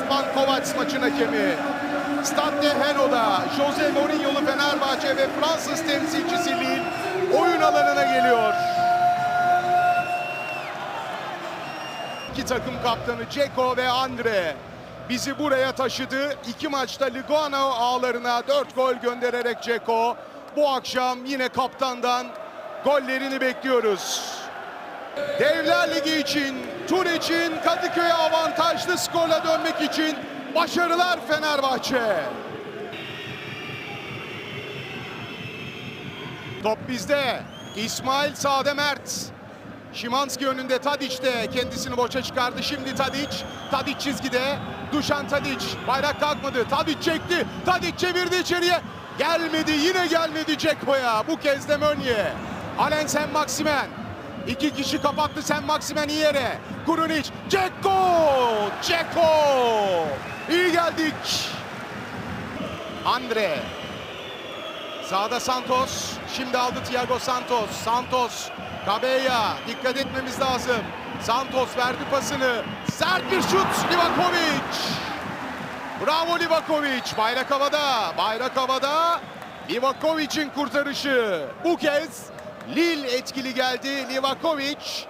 Van Kovac maçın hakemi. Stade Heno'da Jose Mourinho'lu Fenerbahçe ve Fransız temsilcisi Lille oyun alanına geliyor. İki takım kaptanı Ceko ve Andre bizi buraya taşıdı. İki maçta Lugano ağlarına dört gol göndererek Ceko bu akşam yine kaptandan gollerini bekliyoruz. Devler Ligi için, tur için, Kadıköy'e avantajlı skorla dönmek için başarılar Fenerbahçe. Top bizde. İsmail Sade Mert. Şimanski önünde Tadic de kendisini boşa çıkardı. Şimdi Tadic. Tadic çizgide. Duşan Tadic. Bayrak kalkmadı. Tadic çekti. Tadic çevirdi içeriye. Gelmedi. Yine gelmedi Ceko'ya. Bu kez de Mönye. Alen Sen Maksimen. İki kişi kapattı Sen Maksimen iyi yere. Kurunic. Ceko. Ceko. İyi geldik. Andre. Sağda Santos. Şimdi aldı Thiago Santos. Santos. Cabella. Dikkat etmemiz lazım. Santos verdi pasını. Sert bir şut. Livakovic. Bravo Livakovic. Bayrak havada. Bayrak havada. Livakovic'in kurtarışı. Bu kez Lille etkili geldi. Livakovic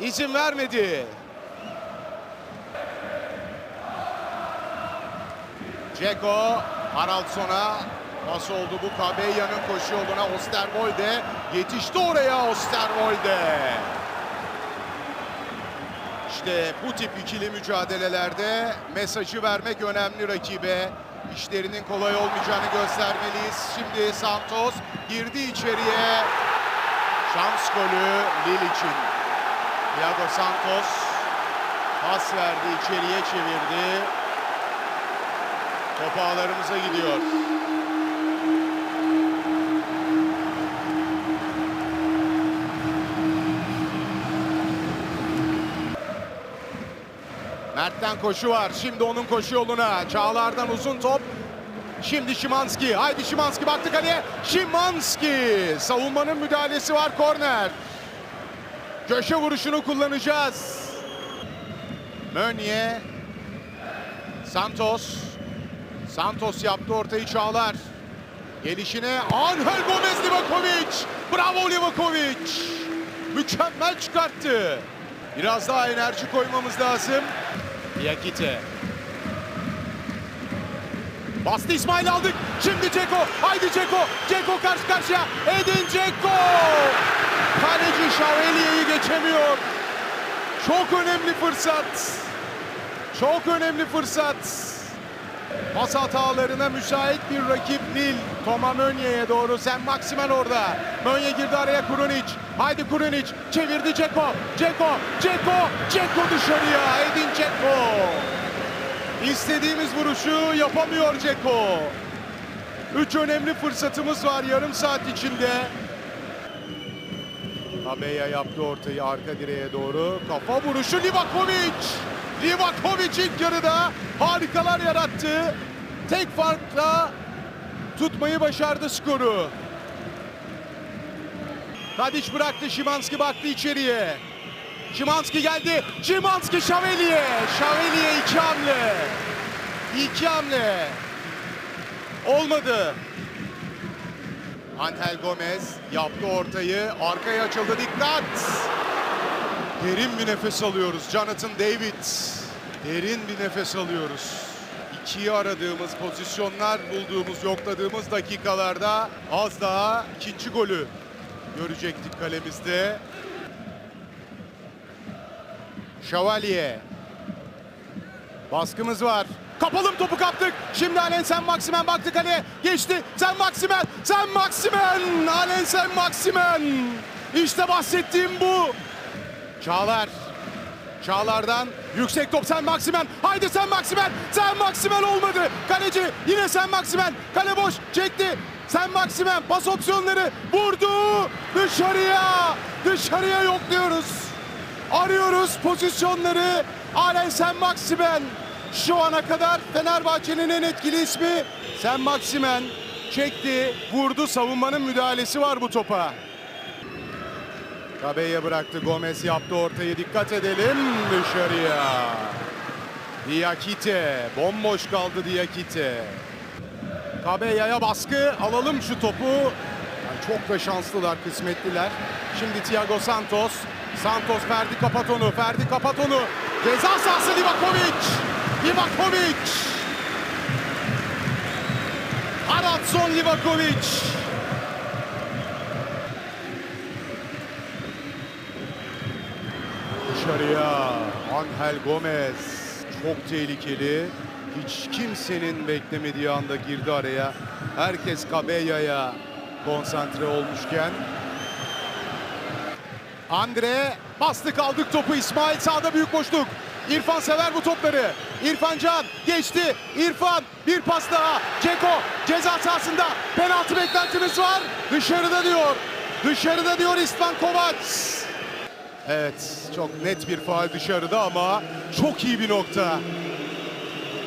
izin vermedi. Ceko Haraldson'a pas oldu bu Cabella'nın koşu yoluna Osterwolde yetişti oraya Osterwolde. İşte bu tip ikili mücadelelerde mesajı vermek önemli rakibe. İşlerinin kolay olmayacağını göstermeliyiz. Şimdi Santos girdi içeriye. Şans golü Lille için. Thiago Santos pas verdi içeriye çevirdi. Top ağlarımıza gidiyor. Mert'ten koşu var. Şimdi onun koşu yoluna. Çağlar'dan uzun top. Şimdi Şimanski. Haydi Şimanski baktı kaleye. Şimanski. Savunmanın müdahalesi var. Korner. Köşe vuruşunu kullanacağız. Mönye. Santos. Santos yaptı ortayı Çağlar. Gelişine Angel Gomez Livakovic. Bravo Livakovic. Mükemmel çıkarttı. Biraz daha enerji koymamız lazım. Yakite. Bastı İsmail aldık. Şimdi Ceko. Haydi Ceko. Ceko karşı karşıya. Edin Ceko. Kaleci Şaveliye'yi geçemiyor. Çok önemli fırsat. Çok önemli fırsat. Pas hatalarına müsait bir rakip Lille. Toma Mönye'ye doğru. Sen Maksimen orada. Mönye girdi araya Kurunic. Haydi Kurunic. Çevirdi Ceko. Ceko. Ceko. Ceko dışarıya. Edin Ceko. İstediğimiz vuruşu yapamıyor Ceko. Üç önemli fırsatımız var yarım saat içinde. Abeya yaptı ortayı arka direğe doğru. Kafa vuruşu Livakovic. Livakovic ilk yarıda harikalar yarattı. Tek farkla tutmayı başardı skoru. Tadic bıraktı. Şimanski baktı içeriye. Şimanski geldi. Şimanski Şaveliye. Şaveliye iki hamle. İki hamle. Olmadı. Angel Gomez yaptı ortayı. Arkaya açıldı. Dikkat. Derin bir nefes alıyoruz. Jonathan David. Derin bir nefes alıyoruz. İkiyi aradığımız pozisyonlar bulduğumuz, yokladığımız dakikalarda az daha ikinci golü görecektik kalemizde. Şövalye. Baskımız var. Kapalım topu kaptık. Şimdi Alen Sen Maksimen baktı kaleye. Geçti. Sen Maksimen. Sen Maksimen. Alen Sen Maksimen. İşte bahsettiğim bu. Çağlar. Çağlar'dan yüksek top Sen Maksimen. Haydi Sen Maksimen. Sen Maksimen olmadı. Kaleci yine Sen Maksimen. Kale boş. Çekti. Sen Maksimen pas opsiyonları vurdu. Dışarıya. Dışarıya yokluyoruz. Arıyoruz pozisyonları. Alen Sen Maksimen. Şu ana kadar Fenerbahçe'nin en etkili ismi Sen Maksimen. Çekti, vurdu. Savunmanın müdahalesi var bu topa. Cabella bıraktı. Gomez yaptı ortayı. Dikkat edelim dışarıya. Diakite. Bomboş kaldı Diakite. Kabeya'ya baskı. Alalım şu topu. Yani çok da şanslılar, kısmetliler. Şimdi Thiago Santos. Santos Ferdi kapat onu. Ferdi kapat onu. Ceza sahası Livakovic. Livakovic. Aratson Livakovic. Dışarıya Angel Gomez çok tehlikeli. Hiç kimsenin beklemediği anda girdi araya. Herkes Cabella'ya konsantre olmuşken. Andre bastık aldık topu İsmail sağda büyük boşluk. İrfan sever bu topları. İrfan Can geçti. İrfan bir pas daha. Ceko ceza sahasında penaltı beklentimiz var. Dışarıda diyor. Dışarıda diyor İstvan Kovac. Evet çok net bir faal dışarıda ama çok iyi bir nokta.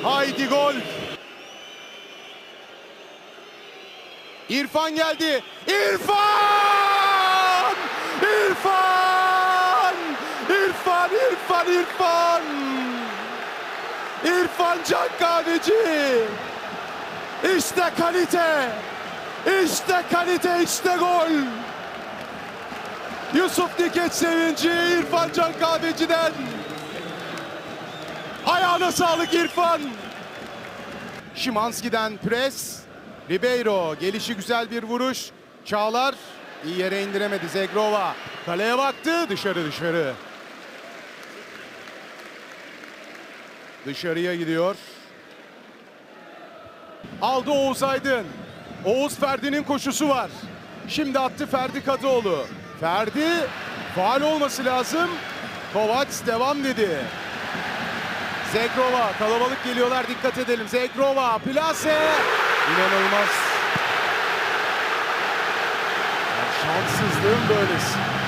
Haydi gol. İrfan geldi. İrfan! İrfan! İrfan, İrfan, İrfan! İrfan Can Kahveci! İşte kalite! İşte kalite, işte gol! Yusuf Dikeç sevinci İrfan Can Kahveci'den. Ayağına sağlık İrfan. Şimanski'den pres. Ribeiro gelişi güzel bir vuruş. Çağlar iyi yere indiremedi Zegrova. Kaleye baktı dışarı dışarı. Dışarıya gidiyor. Aldı Oğuz Aydın. Oğuz Ferdi'nin koşusu var. Şimdi attı Ferdi Kadıoğlu. Ferdi faal olması lazım. Kovac devam dedi. Zegrova kalabalık geliyorlar dikkat edelim. Zegrova plase. İnanılmaz. Yani şanssızlığın böylesi.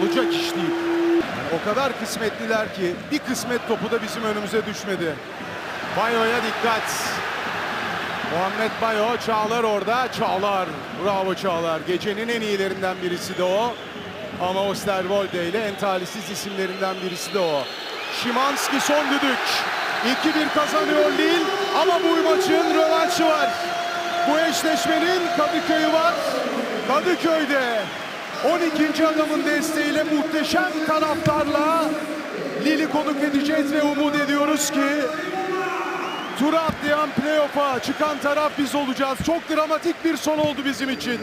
Olacak iş değil. Yani o kadar kısmetliler ki bir kısmet topu da bizim önümüze düşmedi. Bayo'ya dikkat. Muhammed Bayo, Çağlar orada. Çağlar, bravo Çağlar. Gecenin en iyilerinden birisi de o. Ama Osterwolde ile en talihsiz isimlerinden birisi de o. Şimanski son düdük. 2-1 kazanıyor Lille ama bu maçın rövanşı var. Bu eşleşmenin Kadıköy'ü var. Kadıköy'de 12. adamın desteğiyle muhteşem taraftarla Lille'i konuk edeceğiz ve umut ediyoruz ki tura atlayan playoff'a çıkan taraf biz olacağız. Çok dramatik bir son oldu bizim için.